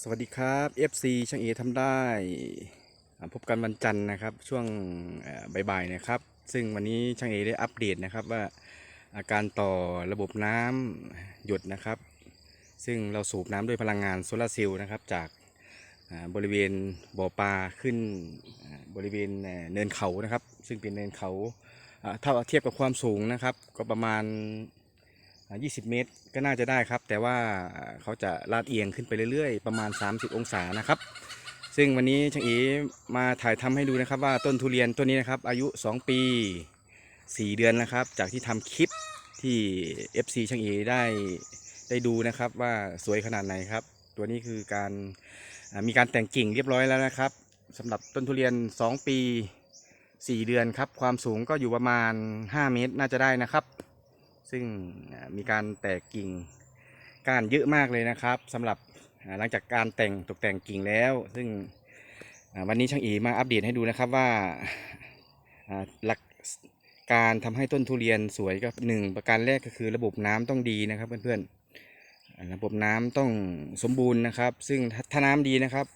สวัสดีครับ FC ช่างเอทำได้ พบกันวันจันทร์นะครับ ช่วงบ่ายๆนะครับ ซึ่งวันนี้ช่างเอได้อัปเดตนะครับว่าอาการต่อระบบน้ำหยดนะครับ ซึ่งเราสูบน้ำด้วยพลังงานโซลาร์เซลล์นะครับ จากบริเวณบ่อปลาขึ้นบริเวณเนินเขานะครับ ซึ่งเป็นเนินเขาอ่าถ้าเทียบกับความสูงนะครับ ก็ประมาณ 20 เมตรก็น่าจะได้ครับ แต่ว่าเขาจะลาดเอียงขึ้นไปเรื่อยๆ ประมาณ 30 องศานะครับ ซึ่งวันนี้ช่างเอมาถ่ายทำให้ดูนะครับว่าต้นทุเรียนต้นนี้นะครับ อายุ 2 ปี 4 เดือนนะครับ จากที่ทำคลิปที่ FC ช่างเอได้ได้ดูนะครับว่าสวยขนาดไหนครับ ตัวนี้คือการมีการแต่งกิ่งเรียบร้อยแล้วนะครับสำหรับต้นทุเรียน 2 ปี 4 เดือนครับ ความสูงก็อยู่ประมาณ 5 เมตรน่าจะได้นะครับ ซึ่งมีการแตกกิ่งก้านเยอะมากเลยนะครับสำหรับหลังจากการแต่งตกแต่งกิ่งแล้ว ซึ่งวันนี้ช่างอีมาอัปเดตให้ดูนะครับว่าหลักการทำให้ต้นทุเรียนสวยก็หนึ่งประการแรกก็คือระบบน้ำต้องดีนะครับเพื่อนๆระบบน้ำต้องสมบูรณ์นะครับ ซึ่งถ้าถ้าน้ำดีนะครับ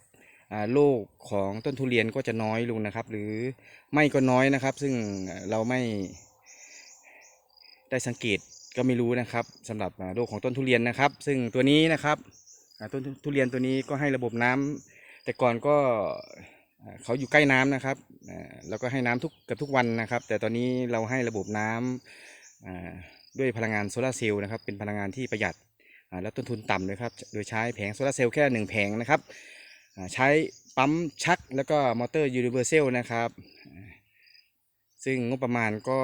โรคของต้นทุเรียนก็จะน้อยลงนะครับ หรือไม่ก็น้อยนะครับ ซึ่งเราไม่ ได้สังเกตก็ไม่รู้นะครับสำหรับโรคของต้นทุเรียนนะครับ ซึ่งตัวนี้นะครับต้นทุเรียนตัวนี้ก็ให้ระบบน้ำแต่ก่อนก็เขาอยู่ใกล้น้ำนะครับแล้วก็ให้น้ำทุกกับทุกวันนะครับ แต่ตอนนี้เราให้ระบบน้ำอ่าด้วยพลังงานโซลาร์เซลล์นะครับเป็นพลังงานที่ประหยัดและต้นทุนต่ำด้วยครับโดยใช้แผงโซลาร์เซลล์แค่หนึ่งแผงนะครับใช้ปั๊มชักแล้วก็มอเตอร์ยูนิเวอร์แซลนะครับ ซึ่งงบประมาณก็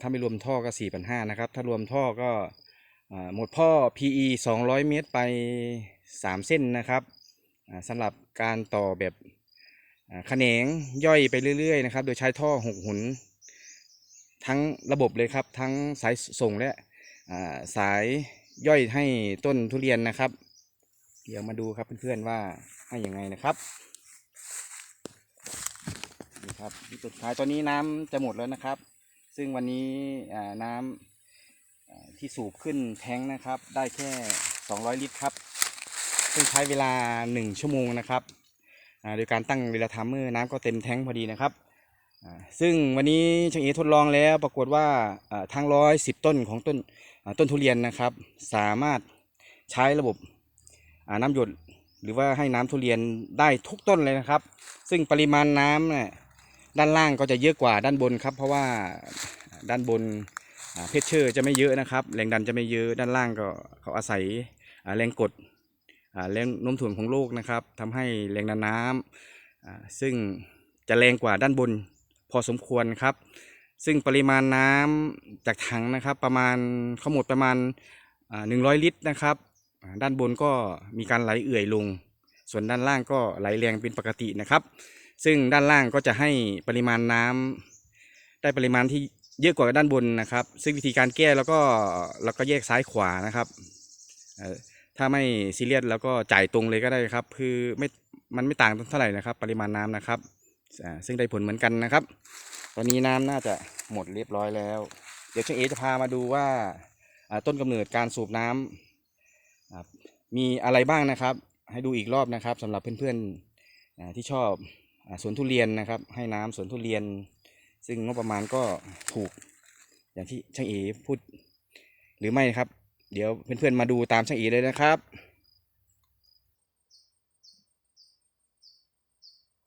ถ้าไม่รวมท่อก็4 5 0 0นะครับ ถ้ารวมท่อก็หมดท่อ PE 200 เมตรไป 3 เส้นนะครับสำหรับการต่อแบบแขนงย่อยไปเรื่อยๆนะครับ โดยใช้ท่อ6หุน ทั้งระบบเลยครับ ทั้งสายส่งและสายย่อยให้ต้นทุเรียนนะครับ เดี๋ยวมาดูครับเพื่อนๆว่าให้ยังไงนะครับ ครับที่สุดท้ายตอนนี้น้ำจะหมดแล้วนะครับ ซึ่งวันนี้น้ำอ่าที่สูบขึ้นแท้งนะครับ ได้แค่ 200 ลิตรครับ ซึ่งใช้เวลา 1 ชั่วโมงนะครับโดยการตั้งเวลาไทม์เมอร์น้ำก็เต็มแท้งพอดีนะครับซึ่งวันนี้ช่างเอทดลองแล้วปรากฏว่าอ่าทั้งร้อยสิบต้นของต้นต้นทุเรียนนะครับ สามารถใช้ระบบน้ำหยดหรือว่าให้น้ำทุเรียนได้ทุกต้นเลยนะครับ ซึ่งปริมาณน้ำเนี่ย ด้านล่างก็จะเยอะกว่าด้านบนครับ เพราะว่าด้านบนเพชเชอร์จะไม่เยอะนะครับ แรงดันจะไม่เยอะด้านล่างก็เขาอาศัยแรงกดแรงโน้มถ่วงของโลกนะครับทำให้แรงดันน้ำอ่าซึ่งจะแรงกว่าด้านบนพอสมควรครับ ซึ่งปริมาณน้ำจากถังนะครับ ประมาณเขาหมดประมาณหนึ่งร้อยลิตรนะครับ ด้านบนก็มีการไหลเอื่อยลง ส่วนด้านล่างก็ไหลแรงเป็นปกตินะครับ ซึ่งด้านล่างก็จะให้ปริมาณน้ำได้ปริมาณที่เยอะกว่าด้านบนนะครับ ซึ่งวิธีการแก้แล้วก็เราก็แยกซ้ายขวานะครับถ้าไม่ซีเรียสแล้วก็จ่ายตรงเลยก็ได้ครับ คือไม่มันไม่ต่างเท่าไหร่นะครับ ปริมาณน้ำนะครับ ซึ่งได้ผลเหมือนกันนะครับ ตอนนี้น้ำน่าจะหมดเรียบร้อยแล้ว เดี๋ยวช่างเอจะพามาดูว่าต้นกำเนิดการสูบน้ำอ่ามีอะไรบ้างนะครับ ให้ดูอีกรอบนะครับสำหรับเพื่อนๆที่ชอบ สวนทุเรียนนะครับ ให้น้ำสวนทุเรียน ซึ่งงบประมาณก็ถูกอย่างที่ช่างเอพูดหรือไม่ครับ เดี๋ยวเพื่อนๆมาดูตามช่างเอเลยนะครับ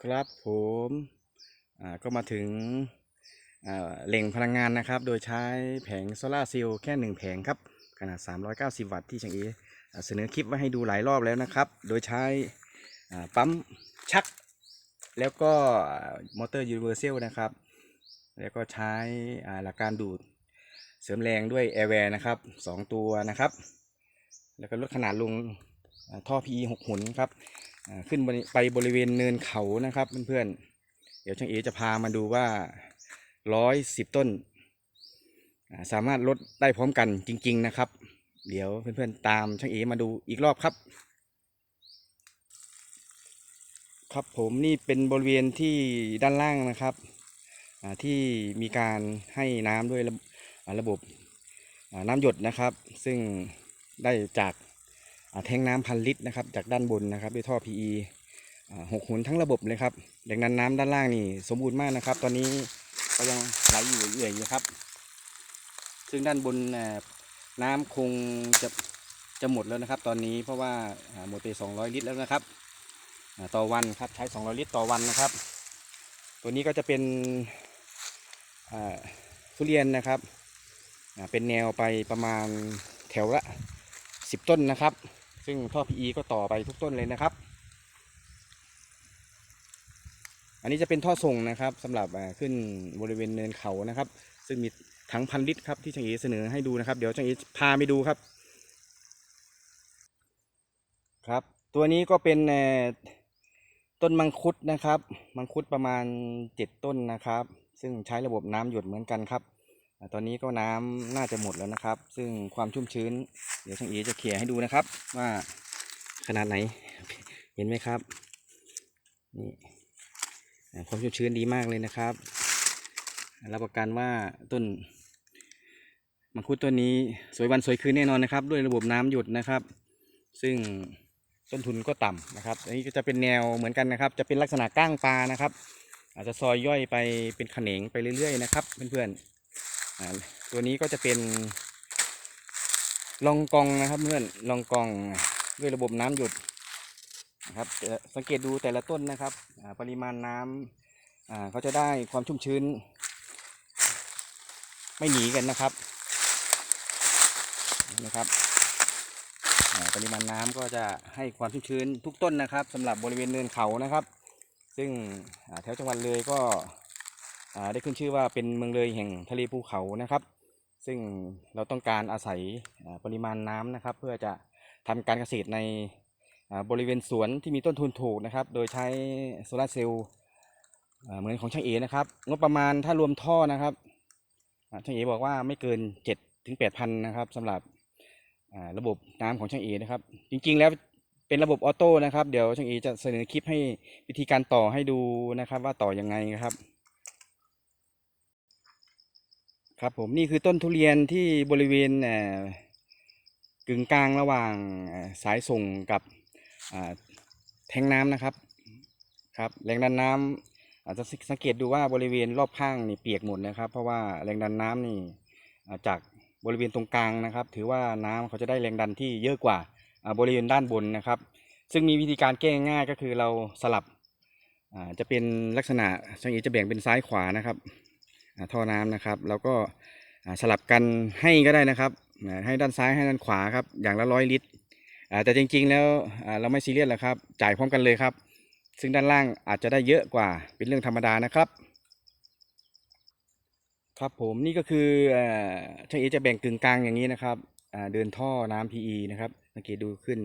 ครับผมก็มาถึงอ่าแหล่งพลังงานนะครับ โดยใช้แผงโซลาร์เซลล์แค่หนึ่งแผงครับ ขนาด 390 วัตต์ที่ช่างเอเสนอคลิปไว้ให้ดูหลายรอบแล้วนะครับ โดยใช้ปั๊มชัก แล้วก็มอเตอร์ยูนิเวอร์แซลนะครับ แล้วก็ใช้หลักการดูดเสริมแรงด้วยแอร์แวร์นะครับสองตัวนะครับ แล้วก็ลดขนาดลงอ่าท่อ PE หกหุนครับขึ้นไปบริเวณเนินเขานะครับเพื่อนๆ เดี๋ยวช่างเอจะพามาดูว่าร้อยสิบต้น สามารถลดได้พร้อมกันจริง ๆ นะครับ เดี๋ยวเพื่อนๆ ตามช่างเอมาดูอีกรอบครับ ครับผมนี่เป็นบริเวณที่ด้านล่างนะครับที่มีการให้น้ำด้วยระระบบน้ำหยดนะครับ ซึ่งได้จากแทงน้ำพันลิตรนะครับ จากด้านบนนะครับด้วยท่อ PE อ่าหกหุนทั้งระบบเลยครับดังนั้นน้ำด้านล่างนี่สมบูรณ์มากนะครับ ตอนนี้ก็ยังไหลอยู่เอื่อยอยู่ครับ ซึ่งด้านบนน้ำคงจะจะหมดแล้วนะครับ ตอนนี้เพราะว่าหมดไป 200 ลิตรแล้วนะครับ ต่อวันครับใช้200ลิตรต่อวันนะครับ ตัวนี้ก็จะเป็นทุเรียนนะครับเป็นแนวไปประมาณแถวละ 10 ต้นนะครับ ซึ่งท่อ PE ก็ต่อไปทุกต้นเลยนะครับ อันนี้จะเป็นท่อส่งนะครับสำหรับขึ้นบริเวณเนินเขานะครับ ซึ่งมีถังพันลิตรครับที่ช่างเอเสนอให้ดูนะครับ เดี๋ยวช่างเอพาไปดูครับครับ ตัวนี้ก็เป็นเอ่อ ต้นมังคุดนะครับ มังคุดประมาณ7ต้นนะครับ ซึ่งใช้ระบบน้ำหยดเหมือนกันครับ ตอนนี้ก็น้ำน่าจะหมดแล้วนะครับ ซึ่งความชุ่มชื้น เดี๋ยวช่างเอจะเขี่ยให้ดูนะครับ ว่าขนาดไหน เห็นไหมครับ นี่ความชุ่มชื้นดีมากเลยนะครับ รับประกันว่าต้นมังคุดต้นนี้สวยวันสวยคืนแน่นอนนะครับ ด้วยระบบน้ำหยดนะครับ ซึ่ง ต้นทุนก็ต่ำนะครับ อันนี้ก็จะเป็นแนวเหมือนกันนะครับ จะเป็นลักษณะก้างปลานะครับ อาจจะซอยย่อยไปเป็นแขนงไปเรื่อยๆนะครับเพื่อนๆตัวนี้ก็จะเป็น ลองกองนะครับเพื่อนลองกองด้วยระบบน้ำหยดนะครับสังเกตดูแต่ละต้นนะครับปริมาณน้ำอ่าเขาจะได้ความชุ่มชื้น ไม่หนีกันนะครับนะครับ ปริมาณน้ำก็จะให้ความชุ่มชื้นทุกต้นนะครับสำหรับบริเวณเนินเขานะครับ ซึ่งแถวจังหวัดเลยก็ได้ขึ้นชื่อว่าเป็นเมืองเลยแห่งทะเลภูเขานะครับ ซึ่งเราต้องการอาศัยปริมาณน้ำนะครับ เพื่อจะทำการเกษตรในบริเวณสวนที่มีต้นทุนถูกนะครับ โดยใช้โซลาร์เซลล์เหมือนของช่างเอนะครับงบประมาณถ้ารวมท่อนะครับช่างเอบอกว่าไม่เกิน7จ็ดถึงแปดพันนะครับสำหรับ ระบบน้ำของช่างเอนะครับ จริงๆแล้วเป็นระบบออโต้นะครับ เดี๋ยวช่างเอจะเสนอคลิปให้วิธีการต่อให้ดูนะครับ ว่าต่อยังไงครับ ครับผมนี่คือต้นทุเรียนที่บริเวณกึ่งกลางระหว่างสายส่งกับแทงน้ำนะครับครับแรงดันน้ำอาจจะสังเกตดูว่าบริเวณรอบข้างนี่เปียกหมดนะครับ เพราะว่าแรงดันน้ำนี่จาก บริเวณตรงกลางนะครับ ถือว่าน้ำเขาจะได้แรงดันที่เยอะกว่าบริเวณด้านบนนะครับ ซึ่งมีวิธีการแก้ง่ายก็คือเราสลับจะเป็นลักษณะช่างเอจะแบ่งเป็นซ้ายขวานะครับท่อน้ำนะครับ แล้วก็สลับกันให้ก็ได้นะครับ ให้ด้านซ้ายให้ด้านขวาครับ อย่างละร้อยลิตรอ่าแต่จริงๆแล้วเราไม่ซีเรียสหรอกครับ จ่ายพร้อมกันเลยครับ ซึ่งด้านล่างอาจจะได้เยอะกว่าเป็นเรื่องธรรมดานะครับ ครับผมนี่ก็คืออ่าช่างเอจะแบ่งกึ่งกลางอย่างนี้นะครับอ่าเดินท่อน้ำ PE นะครับสังเกตดูขึ้น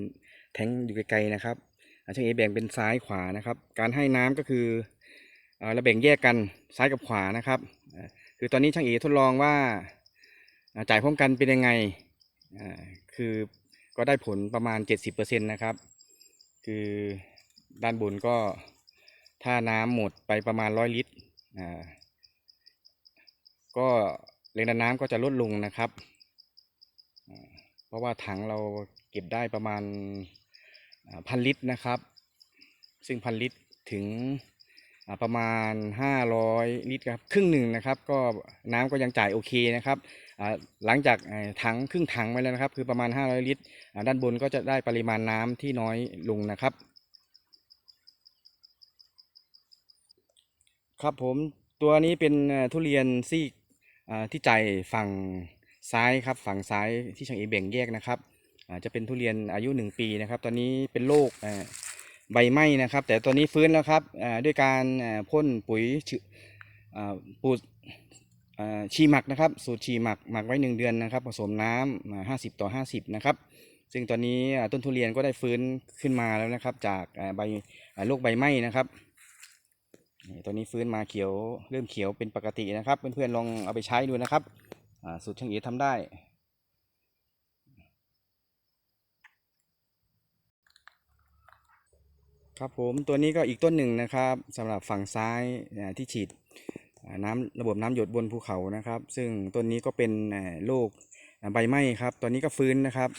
แทงอยู่ไกลๆนะครับช่างเอแบ่งเป็นซ้ายขวานะครับ การให้น้ำก็คืออ่าเราแบ่งแยกกันซ้ายกับขวานะครับคือตอนนี้ช่างเอทดลองว่าจ่ายพร้อมกันเป็นยังไงคือก็ได้ผลประมาณ 70%นะครับ คือด้านบนก็ถ้าน้ำหมดไปประมาณ 100 ลิตร ก็แรงดันน้ำก็จะลดลงนะครับ เพราะว่าถังเราเก็บได้ประมาณพันลิตรนะครับ ซึ่งพันลิตรถึงประมาณ 500 ลิตรครับครึ่งหนึ่งนะครับก็น้ำก็ยังจ่ายโอเคนะครับหลังจากถังครึ่งถังไปแล้วนะครับ คือประมาณ 500 ลิตรด้านบนก็จะได้ปริมาณน้ำที่น้อยลงนะครับ ครับผมตัวนี้เป็นทุเรียนซีก ที่ใจฝั่งซ้ายครับฝั่งซ้ายที่ช่างเอแบ่งแยกนะครับจะเป็นทุเรียนอายุ 1 ปีนะครับ ตอนนี้เป็นโรคใบไหม้นะครับ แต่ตัวนี้ฟื้นแล้วครับด้วยการพ่นปุ๋ยชื่ออ่าปูอ่าชีหมักนะครับ สูตรชีหมักหมักไว้หนึ่งเดือนนะครับ ผสมน้ำห้าสิบต่อห้าสิบนะครับ ซึ่งตอนนี้ต้นทุเรียนก็ได้ฟื้นขึ้นมาแล้วนะครับ จากใบโรคใบไหม้นะครับ นี่ตัวนี้ฟื้นมาเขียวเริ่มเขียวเป็นปกตินะครับเพื่อนๆลองเอาไปใช้ดูนะครับสูตรช่างเอ๋ทำได้ครับผมตัวนี้ก็อีกต้นหนึ่งนะครับสำหรับฝั่งซ้ายที่ฉีดน้ำระบบน้ำหยดบนภูเขานะครับ ซึ่งต้นนี้ก็เป็นโรคใบไหม้ครับ ตอนนี้ก็ฟื้นนะครับ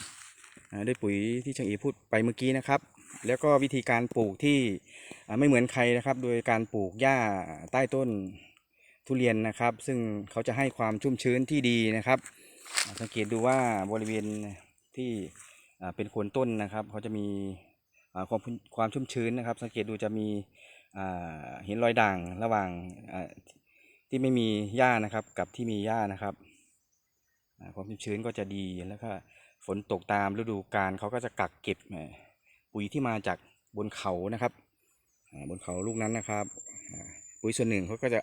ด้วยปุ๋ยที่ช่างเอพูดไปเมื่อกี้นะครับ แล้วก็วิธีการปลูกที่ไม่เหมือนใครนะครับ โดยการปลูกหญ้าใต้ต้นทุเรียนนะครับ ซึ่งเขาจะให้ความชุ่มชื้นที่ดีนะครับ สังเกตดูว่าบริเวณที่เป็นโคนต้นนะครับ เขาจะมีความความชุ่มชื้นนะครับ สังเกตดูจะมีเห็นรอยด่างระหว่างที่ไม่มีหญ้านะครับ กับที่มีหญ้านะครับความชุ่มชื้นก็จะดีแล้วก็ฝนตกตามฤดูกาลเขาก็จะกักเก็บ ปุ๋ยที่มาจากบนเขานะครับบนเขาลูกนั้นนะครับ ปุ๋ยส่วนหนึ่งเขาก็จะ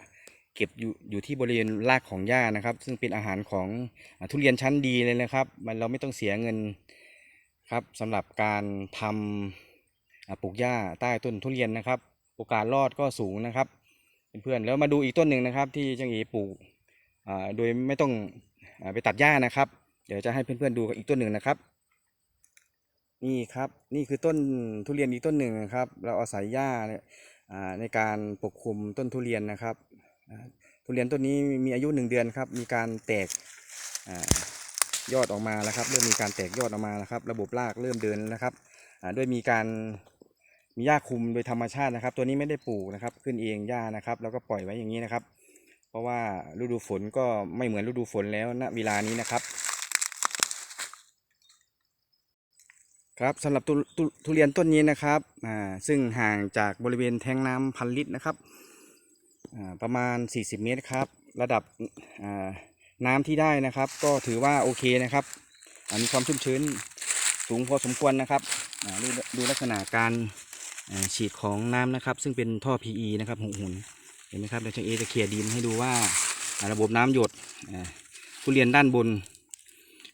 เก็บอยู่อยู่ที่บริเวณรากของหญ้านะครับ ซึ่งเป็นอาหารของอทุเรียนชั้นดีเลยนะครับ มันเราไม่ต้องเสียเงินครับสำหรับการทำปลูกหญ้าใต้ต้นทุเรียนนะครับ โอกาสรอดก็สูงนะครับเพื่อนๆแล้วมาดูอีกต้นหนึ่งนะครับ ที่จังอีปลูกโดยไม่ต้องอไปตัดหญ้านะครับ เดี๋ยวจะให้เพื่อนๆดูอีกต้นหนึ่งนะครับ นี่ครับนี่คือต้นทุเรียนอีกต้นหนึ่งนะครับ เราอาศัยหญ้าเนี่ยอ่าในการปกคลุมต้นทุเรียนนะครับทุเรียนต้นนี้มีอายุหนึ่งเดือนครับ มีการแตกอยอดออกมาแล้วครับเริ่มมีการแตกยอดออกมาแล้วครับ ระบบรากเริ่มเดินแล้วครับด้วยมีการมีหญ้าคลุมโดยธรรมชาตินะครับ ตัวนี้ไม่ได้ปลูกนะครับ ขึ้นเองหญ้านะครับ แล้วก็ปล่อยไว้อย่างนี้นะครับ เพราะว่าฤดูฝนก็ไม่เหมือนฤดูฝนแล้วณเวลานี้นะครับ ครับสำหรับตุตุทุเรียนต้นนี้นะครับอ่าซึ่งห่างจากบริเวณแทงน้ำพันลิตรนะครับอ่าประมาณ 40 เมตรครับ ระดับอ่าน้ำที่ได้นะครับ ก็ถือว่าโอเคนะครับอ่ามีความชุ่มชื้นสูงพอสมควรนะครับอ่าดูดูลักษณะการฉีดของน้ำนะครับ ซึ่งเป็นท่อ PE นะครับหกหุ่นเห็นไหมครับเดี๋ยวช่างเอจะเคลียร์ดินให้ดูว่าระบบน้ำหยดทุเรียนด้านบน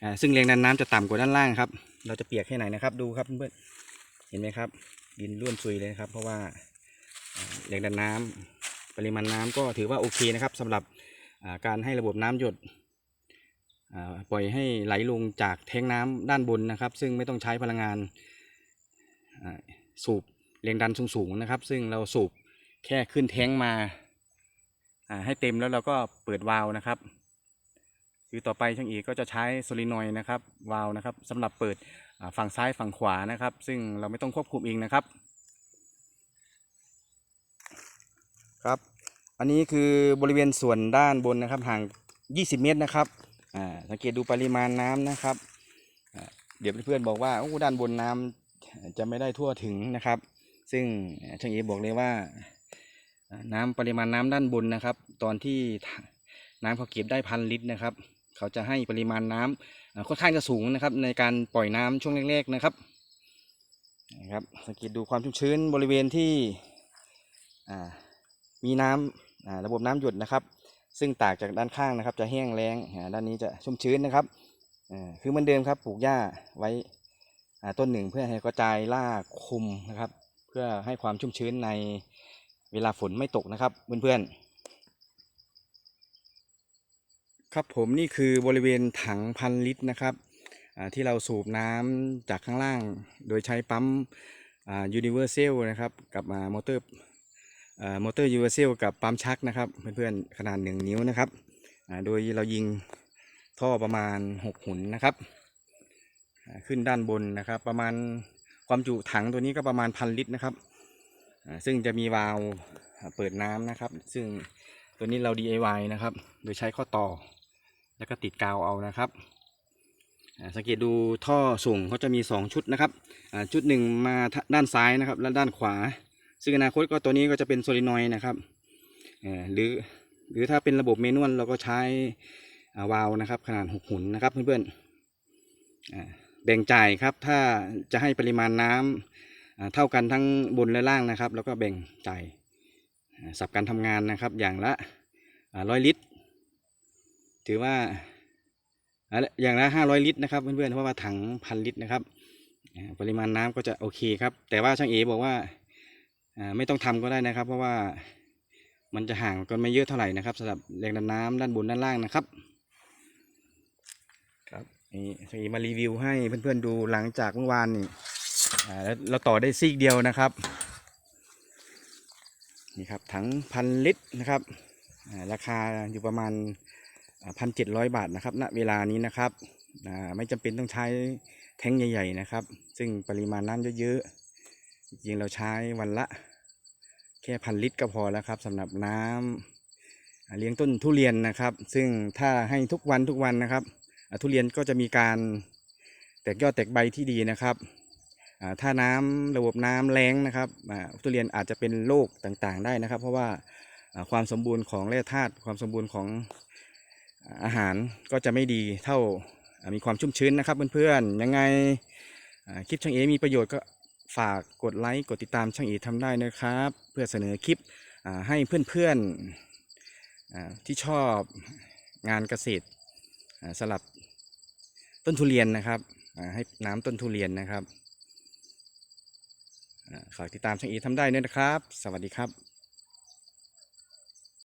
อ่าซึ่งแรงดันน้ำจะต่ำกว่าด้านล่างครับ เราจะเปียกแค่ไหนนะครับ ดูครับเพื่อนๆเห็นไหมครับ ดินร่วนซุยเลยครับ เพราะว่าเอ่อแรงดันน้ำปริมาณน้ำก็ถือว่าโอเคนะครับสำหรับการให้ระบบน้ำหยดปล่อยให้ไหลลงจากแทงน้ำด้านบนนะครับ ซึ่งไม่ต้องใช้พลังงานสูบแรงดันสูงๆนะครับ ซึ่งเราสูบแค่ขึ้นแทงมาให้เต็มแล้วเราก็เปิดวาล์วนะครับ คือต่อไปช่างเอกก็จะใช้โซลินอยด์นะครับวาล์วนะครับสำหรับเปิดฝั่งซ้ายฝั่งขวานะครับ ซึ่งเราไม่ต้องควบคุมเองนะครับ ครับ อันนี้คือบริเวณส่วนด้านบนนะครับห่าง 20 เมตรนะครับอ่าสังเกตดูปริมาณน้ำนะครับ เดี๋ยวเพื่อนๆบอกว่าโอ้ด้านบนน้ำจะไม่ได้ทั่วถึงนะครับ ซึ่งช่างเอบอกเลยว่า น้ำปริมาณน้ำด้านบนนะครับ ตอนที่น้ำเขาเก็บได้พันลิตรนะครับ เขาจะให้ปริมาณน้ำอ่าค่อนข้างจะสูงนะครับ ในการปล่อยน้ำช่วงแรกๆนะครับนะครับสังเกตดูความชุ่มชื้นบริเวณที่มีน้ำอ่าระบบน้ำหยดนะครับ ซึ่งต่างจากด้านข้างนะครับ จะแห้งแล้งด้านนี้จะชุ่มชื้นนะครับคือเหมือนเดิมครับปลูกหญ้าไว้ต้นหนึ่งเพื่อให้กระจายรากคุมนะครับ เพื่อให้ความชุ่มชื้นในเวลาฝนไม่ตกนะครับเพื่อนๆ ครับผมนี่คือบริเวณถังพันลิตรนะครับที่เราสูบน้ำจากข้างล่าง โดยใช้ปั๊มยูนิเวอร์แซลนะครับกับมอเตอร์มอเตอร์ยูนิเวอร์แซลกับปั๊มชักนะครับเพื่อนๆขนาดหนึ่งนิ้วนะครับโดยเรายิงท่อประมาณ 6 หุ่นนะครับ ขึ้นด้านบนนะครับ ประมาณความจุถังตัวนี้ก็ประมาณพันลิตรนะครับซึ่งจะมีวาล์วเปิดน้ำนะครับ ซึ่งตัวนี้เรา DIY นะครับ โดยใช้ข้อต่อ แล้วก็ติดกาวเอานะครับสังเกตดูท่อส่งเขาจะมี 2 ชุดนะครับชุดหนึ่งมาด้านซ้ายนะครับ และด้านขวา ซึ่งอนาคตก็ตัวนี้ก็จะเป็นโซลินอยด์นะครับหรือหรือถ้าเป็นระบบเมนวลเราก็ใช้วาล์วนะครับ ขนาด6หุ่นนะครับเพื่อนๆแบ่งจ่ายครับถ้าจะให้ปริมาณน้ำอ่าเท่ากันทั้งบนและล่างนะครับ แล้วก็แบ่งจ่ายสับการทำงานนะครับ อย่างละร้อยลิตร ถือว่าอะอย่างละห้าร้อยลิตรนะครับเพื่อนๆเพราะว่าถังพันลิตรนะครับปริมาณน้ำก็จะโอเคครับ แต่ว่าช่างเอบอกว่าไม่ต้องทำก็ได้นะครับ เพราะว่ามันจะห่างกันไม่เยอะเท่าไหร่นะครับสำหรับแรงดันน้ำด้านบนด้านล่างนะครับครับนี่ช่างเอมารีวิวให้เพื่อนๆดูหลังจากเมื่อวานนี่แล้วเราต่อได้ซีกเดียวนะครับนี่ครับถังพันลิตรนะครับราคาอยู่ประมาณ พันเจ็ดร้อยบาทนะครับณเวลานี้นะครับไม่จำเป็นต้องใช้แท้งใหญ่ ๆนะครับ ซึ่งปริมาณน้ำเยอะๆจริงเราใช้วันละ แค่พันลิตรก็พอแล้วครับสำหรับน้ำอ่าเลี้ยงต้นทุเรียนนะครับ ซึ่งถ้าให้ทุกวันทุกวันนะครับทุเรียนก็จะมีการแตกยอดแตกใบที่ดีนะครับถ้าน้ำระบบน้ำแรงนะครับทุเรียนอาจจะเป็นโรคต่างๆได้นะครับ เพราะว่าความสมบูรณ์ของแร่ธาตุความสมบูรณ์ของ อาหารก็จะไม่ดีเท่ามีความชุ่มชื้นนะครับเพื่อนๆยังไงคลิปช่างเอมีประโยชน์ก็ฝากกดไลค์กดติดตามช่างเอีทำได้นะครับ เพื่อเสนอคลิปให้เพื่อนๆที่ชอบงานเกษตรสลับต้นทุเรียนนะครับให้น้ำต้นทุเรียนนะครับอ่าฝากติดตามช่างเอททำได้ด้วยนะครับ สวัสดีครับ